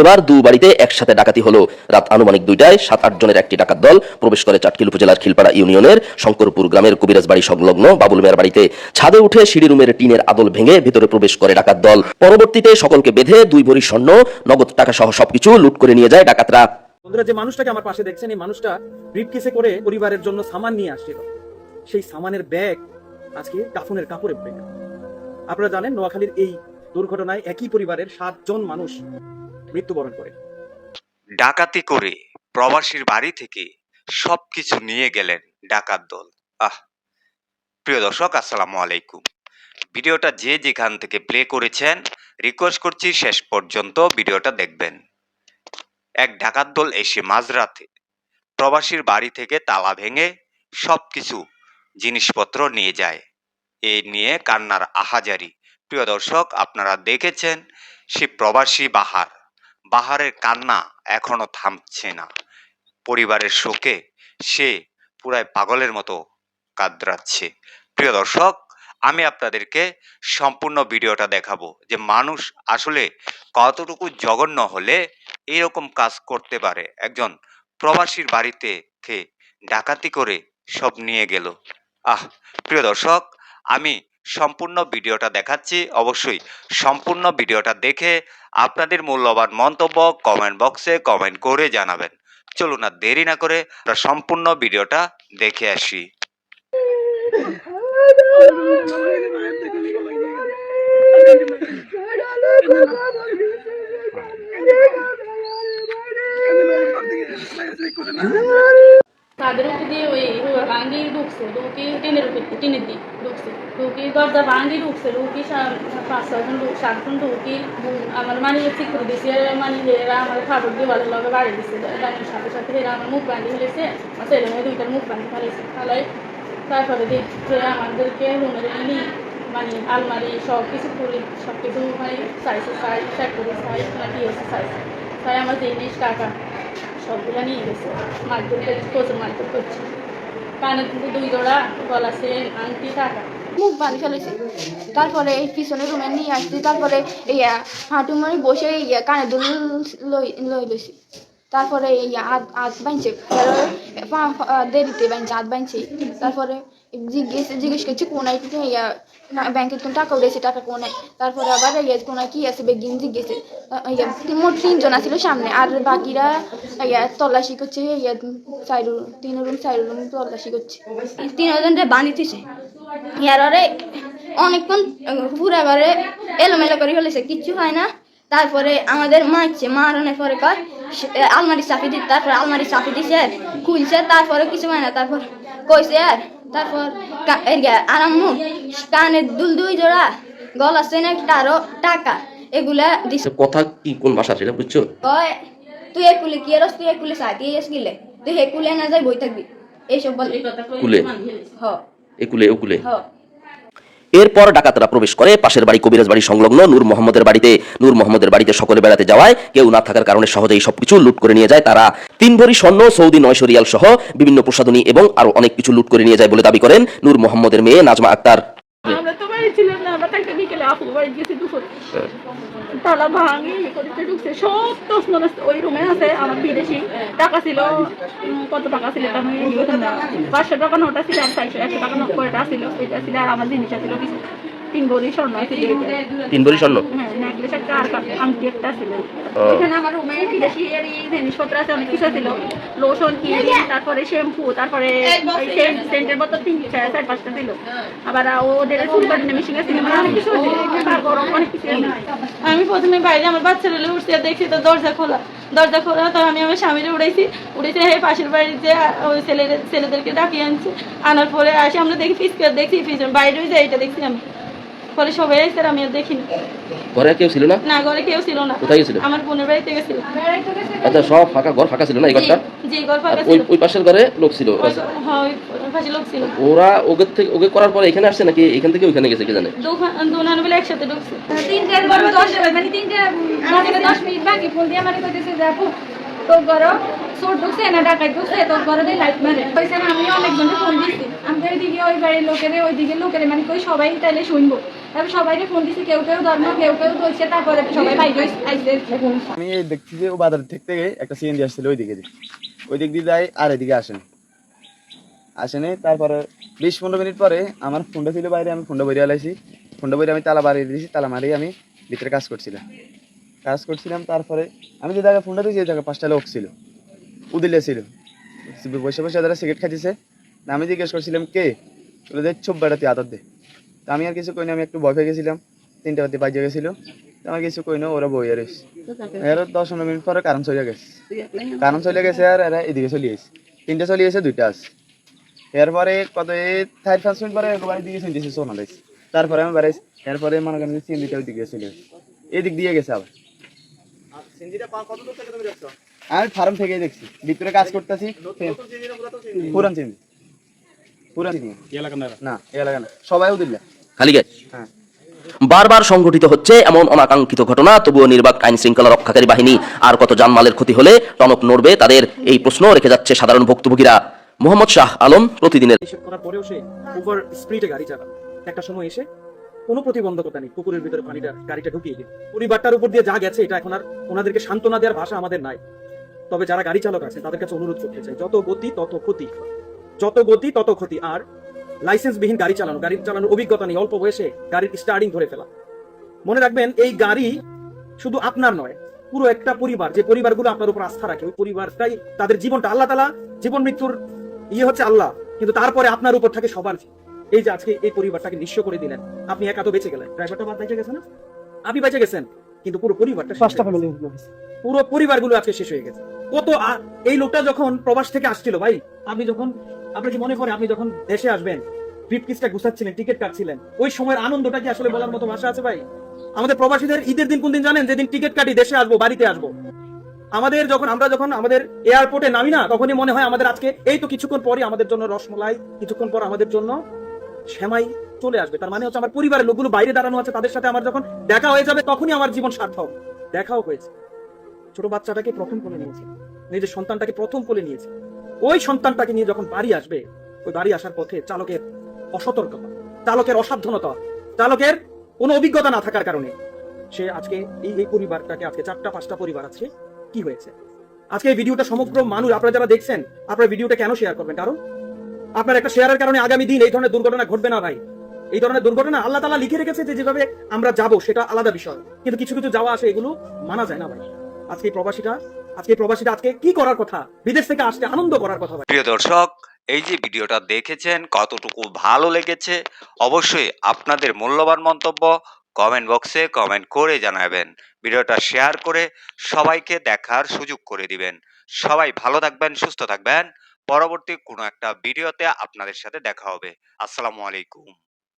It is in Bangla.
এবার দু বাড়িতে একসাথে ডাকাতি হলো। রাত আনুমানিক দুইটায় সাত, আট জনের একটি ডাকাত দল প্রবেশ করে চাটকিল উপজেলার খিলপাড়া ইউনিয়নের শঙ্করপুর গ্রামের কবিরাজ বাড়ি সংলগ্ন বাবুল মিয়ার বাড়িতে। ছাদে উঠে সিঁড়ি রুমের টিনের আদল ভেঙে ভেতরে প্রবেশ করে ডাকাত দল। পরবর্তীতে সকলকে বেঁধে দুই ভরি স্বর্ণ, নগদ টাকা সহ সবকিছু লুট করে নিয়ে যায় ডাকাতরা। বন্ধুরা, যে মানুষটাকে আমার পাশে দেখছেন, এই মানুষটা ব্রিফকেসে করে পরিবারের জন্য সামান নিয়ে আসছিল। সেই সামানের ব্যাগ আজকে কাফনের কাপড়ে পড়ে গেল। আপনারা জানেন, নোয়াখালীর এই দুর্ঘটনায় একই পরিবারের সাতজন মানুষ মৃত্যুবরণ করে। ডাকাতি করে প্রবাসীর বাড়ি থেকে সবকিছু নিয়ে গেলেন ডাকাত দল। আহ! প্রিয় দর্শক, আসসালামু আলাইকুম। ভিডিওটা যে যেখান থেকে প্লে করেছেন, রিকোয়েস্ট করছি শেষ পর্যন্ত ভিডিওটা দেখবেন। এক ডাকাত দল এসে মাঝরাতে প্রবাসীর বাড়ি থেকে তালা ভেঙে সবকিছু জিনিসপত্র নিয়ে যায়। এ নিয়ে কান্নার আহাজারি। প্রিয় দর্শক, আপনারা দেখেছেন সে প্রবাসী বাহার। বাহারের কান্না এখনও থামছে না। পরিবারের শোকে সে পুরায় পাগলের মতো কাতরাচ্ছে প্রিয় দর্শক, আমি আপনাদেরকে সম্পূর্ণ ভিডিওটা দেখাবো যে মানুষ আসলে কতটুকু জঘন্য হলে এরকম কাজ করতে পারে একজন প্রবাসীর বাড়িতে থেকে ডাকাতি করে সব নিয়ে গেল আহ প্রিয় দর্শক আমি সম্পূর্ণ ভিডিওটা দেখাচ্ছি অবশ্যই সম্পূর্ণ ভিডিওটা দেখে আপনাদের মূল্যবান মন্তব্য কমেন্ট বক্সে কমেন্ট করে জানাবেন চলুন না দেরি না করে আমরা সম্পূর্ণ ভিডিওটা দেখে আসি পাঁচ ছয়জন ঢুক সাতজন আমার মানি ঠিক দিছে। মানি আমার খাবার দিয়ে সাথে সাথে আমার মুখ বান্ধি ফেলেছে। আমার ছেলে মুখ বান্ধি ফেলেছে। তাহলে তারপরে দেখছে আমাদেরকে রুমের ইনি মানে আলমারি সব কিছু খুলে সব কিছু চেক করে চাই না হয়েছে তাই আমার জিনিস টাকা সবগুলো নিয়ে গেছে। মারধর করছে প্রচুর মারধর করছে। কানে কিন্তু দুই জোড়া গলা সে আংটি, টাকা। মুখ বাঁধি ফেলেছে। তারপরে এই পিছনে রুমে নিয়ে আসছি। তারপরে ইয়া হাঁটু মানে বসে ইয়া কানে দুল লই লই লইছি। তারপরে ইয়া হাত হাত বাঁধছে দেরিতে বাঁধছে হাত বাঁধছে তারপরে জিজ্ঞেস জিজ্ঞেস করছি কোনায় ইয়া ব্যাংকে তুমি টাকা উঠেছে টাকা কোনায় তারপরে আবার ইয়া কোনায় কি আছে, বেগিন জিজ্ঞেস। ইয়া মোট তিনজন আছিল সামনে, আর বাকিরা, ইয়া, তল্লাশি করছে, ইয়া চার তিন রুম চার রুম তল্লাশি করছে বানিয়েছে ইয়ারে অনেকক্ষণ পুরা ঘরে এলোমেলো করে ফেলেছে, কিচ্ছু হয় না। তারপরে আমাদের মারছে, মারানোর পরে কয় আলমারি চাপি দিচ্ছে তারপরে আলমারি চাপি দিছে, খুলছে, তারপরে কিছু হয় না, তারপর কইছে আর তারপর আরাম কানে দুল দুই জোড়া গলা একটা আরও টাকা? এগুলা দিছে কথা কি কোন ভাষা সেটা বুঝছ? কয় তুই একুলে কি এরস তুই একুলে সাথে এস গিলে? তুই একুলে না যাই বই থাকবি? এইসব বল এই কথা কই কুলে। হ। একুলে ওকুলে হ। এরপর ডাকাতরা প্রবেশ করে। পাশের বাড়ি কবিরাজ বাড়ি সংলগ্ন নূর মোহাম্মদের বাড়িতে। নূর মোহাম্মদের বাড়িতে সকলে বেড়াতে যাওয়ায় কেউ না থাকার কারণে সহজেই সবকিছু লুট করে নিয়ে যায় তারা। তিন ভরি স্বর্ণ, সৌদি নয়শো রিয়াল সহ বিভিন্ন প্রসাধনী এবং আরও অনেক কিছু লুট করে নিয়ে যায় বলে দাবি করেন নূর মোহাম্মদের মেয়ে নাজমা আক্তার। আমরা তো বাড়ি ছিলাম না, আমরা বিকেলে আপু বাড়ি গেছি তালা ভাঙি ঢুকছে, সব মানুষ ওই রুমে আছে আমার বিদেশি। টাকা ছিল কত টাকা ছিল এটা। পাঁচশো টাকা নোটা ছিল আর চারশো একশো টাকা নোট কয়টা ছিল, ওইটা ছিল আর আমার জিনিস ছিল কিছু। তিন ভরি স্বর্ণ তিন ভরি তারপরে শ্যাম্পু তারপরে সেন্টের বোতল তিন চার পাঁচটা ছিল। আবার ওদের চুল কাটিনে মেশিন অনেক কিছু অনেক কিছু আমি প্রথমে বাইরে আমার বাচ্চা রেলে উঠছি দেখছি তো দরজা খোলা। দরজা খোলা তো আমি আমার স্বামীরে উড়াইছি। উড়েছি হে পাশের বাড়ির যে ওই ছেলেদের ছেলেদেরকে ডাকিয়ে আনছি। আনার পরে আসে আমরা দেখি ফিসকে দেখছি পিছনে বাইরে ওই এটা দেখছি আমি। পরে সবাই আর আমি আর দেখিনি। ঘরে কেউ ছিল না? না ঘরে কেউ ছিল না। কোথায় গেছিল? আমার বোনের বাড়িতে গেছিল। আচ্ছা সব ফাঁকা ঘর ফাঁকা ছিল না এই ঘরটা? জি ঘর ফাঁকা ওই ছিল। ওই পাশের ঘরে লোক ছিল? আচ্ছা, হ্যাঁ ওই পাশে লোক ছিল। ওরা ওকে থেকে ওকে করার পরে এখানে আসছে নাকি এখান থেকে ওইখানে গেছে কে জানে? দোকান দোকান বলে একসাথে ঢুকছে। তিনটার পর দশ মানে তিনটা আমাকে দশ মিনিট বাকি। ফোন দিয়ে আমাকে কইতেছে যে ঢুকছে, না ঢুকছে দিয়ে লাইট মারে। না আমি ফোন দিচ্ছি ওই বাড়ির মানে কই, সবাই তাইলে তারপর ফোন কেউ কেউ ধর্ম, কেউ কেউ ধরছে তারপরে সবাই আমি এই দেখছি যে ও বাজার থেকে একটা সিএনজি আসছিল ওই দিকে দিয়ে। ওই দিক দিয়ে যায় আর এদিকে আসেন। আসেনি, তারপরে বিশ পনেরো মিনিট পরে আমার ফোনটা ছিল বাইরে, আমি ফোনটা বইরে আলাইছি। ফোনটা বইরে আমি তালা বাড়িয়ে দিয়েছি, তালা মারিয়ে আমি ভিতরে কাজ করছিলাম। কাজ করছিলাম তারপরে আমি যে জায়গায় ফোনটা দিয়েছি জায়গায় পাঁচটা লোক ছিল। উদিলে ছিল। বসে বসে যারা সিগারেট খাইতেছে আমি জিজ্ঞেস করছিলাম কে? বলে যে চোপ বেড়াতে আদর দে। তা আমি আর কিছু কইনি আমি একটু ভয় পেয়ে গেছিলাম। তিনটা বাতি বাজে গেছিল। আমার কিছু কইনি ওরা বই আর এর দশ পনেরো মিনিট পরে কারণ চলে গেছে। কারণ চলে গেছে আর এরা এদিকে চলে গেছে। তিনটা চলে গেছে দুইটা আছে। এরপরে কত এই চার পাঁচ মিনিট পরে একবার দিকে চিনতেছে সোনা দিয়েছে। তারপরে আমি বাড়াইছি। এরপরে মনে করেন চিন দিতে ওই দিকে চলে গেছে। এদিক দিয়ে গেছে আবার। আমি ফার্ম থেকে দেখছি। ভিতরে কাজ করতেছি পুরান চিনি না এলাকা না। সবাইও দিল্লা খালি গায়ে? হ্যাঁ। বারবার সংঘটিত হচ্ছে এমন অনাকাঙ্ক্ষিত ঘটনা তবুও নির্বাক আইন শৃঙ্খলা রক্ষাকারী বাহিনী আর কত জানমালের ক্ষতি হলে টনক নড়বে তাদের এই প্রশ্ন রেখে যাচ্ছে সাধারণ ভুক্তভোগীরা। মোহাম্মদ শাহ আলম প্রতিদিনের করার পরেও সে ওভার স্পিডে গাড়ি চালানো একটা সময় এসে কোনো প্রতিবন্ধকতা নেই। পুকুরের ভিতরে পানিটা, গাড়িটা ঢুকিয়ে দিল পরিবারটার উপর দিয়ে যা গেছে, এটা এখন আর ওনাদেরকে সান্ত্বনা দেওয়ার ভাষা আমাদের নাই। তবে যারা গাড়ি চালক আছে, তাদের কাছে অনুরোধ করতে চাই, যত গতি, তত ক্ষতি। যত গতি, তত ক্ষতি। আর লাইসেন্সবিহীন গাড়ি চালানো, গাড়ি চালানোর অভিজ্ঞতা নেই, অল্প বয়সে গাড়ির স্টার্টিং ধরে ফেলা। মনে রাখবেন, এই গাড়ি শুধু আপনার নয়, পুরো একটা পরিবার, যে পরিবারগুলো আপনার উপর আস্থা রাখে, ওই পরিবারটাই তাদের জীবনটা আল্লাহ তালা জীবন মৃত্যুর ইয়ে হচ্ছে আল্লাহ, কিন্তু তারপরে আপনার উপর থাকে সবার এই যে আজকে এই পরিবারটাকে নিঃস্ব করে দিলেন আপনি একা তো বেঁচে গেলেন। ড্রাইভারটা বাদ বেঁচে গেছে না? আপনি বেঁচে গেছেন কিন্তু পুরো পরিবারটা পাঁচটা ফ্যামিলি পুরো পরিবারগুলো আজকে শেষ হয়ে গেছে। কত এই লোকটা যখন প্রবাস থেকে আসছিল ভাই আপনি যখন আপনি কি মনে করে আপনি যখন দেশে আসবেন ব্রিফকেসটা গুছাচ্ছিলেন টিকিট কাটছিলেন ওই সময়ের আনন্দটা কি আসলে বলার মতো ভাষা আছে ভাই? আমাদের প্রবাসীদের ঈদের দিন কোন দিন জানেন? যেদিন টিকিট কাটি দেশে আসব বাড়িতে আসব। আমাদের যখন আমরা যখন আমাদের এয়ারপোর্টে নামি না তখনই মনে হয় আমাদের আজকে এই তো কিছুক্ষণ পরই আমাদের জন্য রসমলাই কিছুক্ষণ পর আমাদের জন্য সেমাই চলে আসবে। তার মানে হচ্ছে আমার পরিবারের লোকগুলো বাইরে দাঁড়ানো আছে, তাদের সাথে আমার যখন দেখা হয়ে যাবে, তখনই আমার জীবন সার্থক। দেখাও হয়েছে। ছোট বাচ্চাটাকে প্রথম কোলে নিয়েছে। নিজের সন্তানটাকে প্রথম কোলে নিয়েছে। ওই সন্তানটাকে নিয়ে যখন বাড়ি আসবে, ওই বাড়ি আসার পথে চালকের অসতর্কতা, চালকের অসাবধানতা, চালকের কোনো অভিজ্ঞতা না থাকার কারণে সে আজকে এই এই পরিবারটাকে, আজকে চারটা, পাঁচটা পরিবার আছে, কি হয়েছে? আজকে এই ভিডিওটা সমগ্র মানুষ, আপনারা যারা দেখছেন, আপনারা ভিডিওটা কেন শেয়ার করবেন? কারণ আপনার একটা শেয়ারের কারণে আগামী দিন এই ধরনের দুর্ঘটনা ঘটবে না ভাই। এই ধরনের দুর্ঘটনা আল্লাহ তালা লিখে রেখেছে যে যেভাবে আমরা যাব, সেটা আলাদা বিষয়। কিন্তু কিছু কিছু যাওয়া আসে, এগুলো মানা যায় না ভাই। আজকে প্রবাসীটা আজকে প্রবাসীটা আজকে কি করার কথা? বিদেশ থেকে আসতে আনন্দ করার কথা প্রিয় দর্শক, এই যে ভিডিওটা দেখেছেন, কতটুকু ভালো লেগেছে, অবশ্যই আপনাদের মূল্যবান মন্তব্য কমেন্ট বক্সে কমেন্ট করে জানাবেন। ভিডিওটা শেয়ার করে সবাইকে দেখার সুযোগ করে দিবেন। সবাই ভালো থাকবেন, সুস্থ থাকবেন। পরবর্তী কোনো একটা ভিডিওতে আপনাদের সাথে দেখা হবে। আসসালামু আলাইকুম।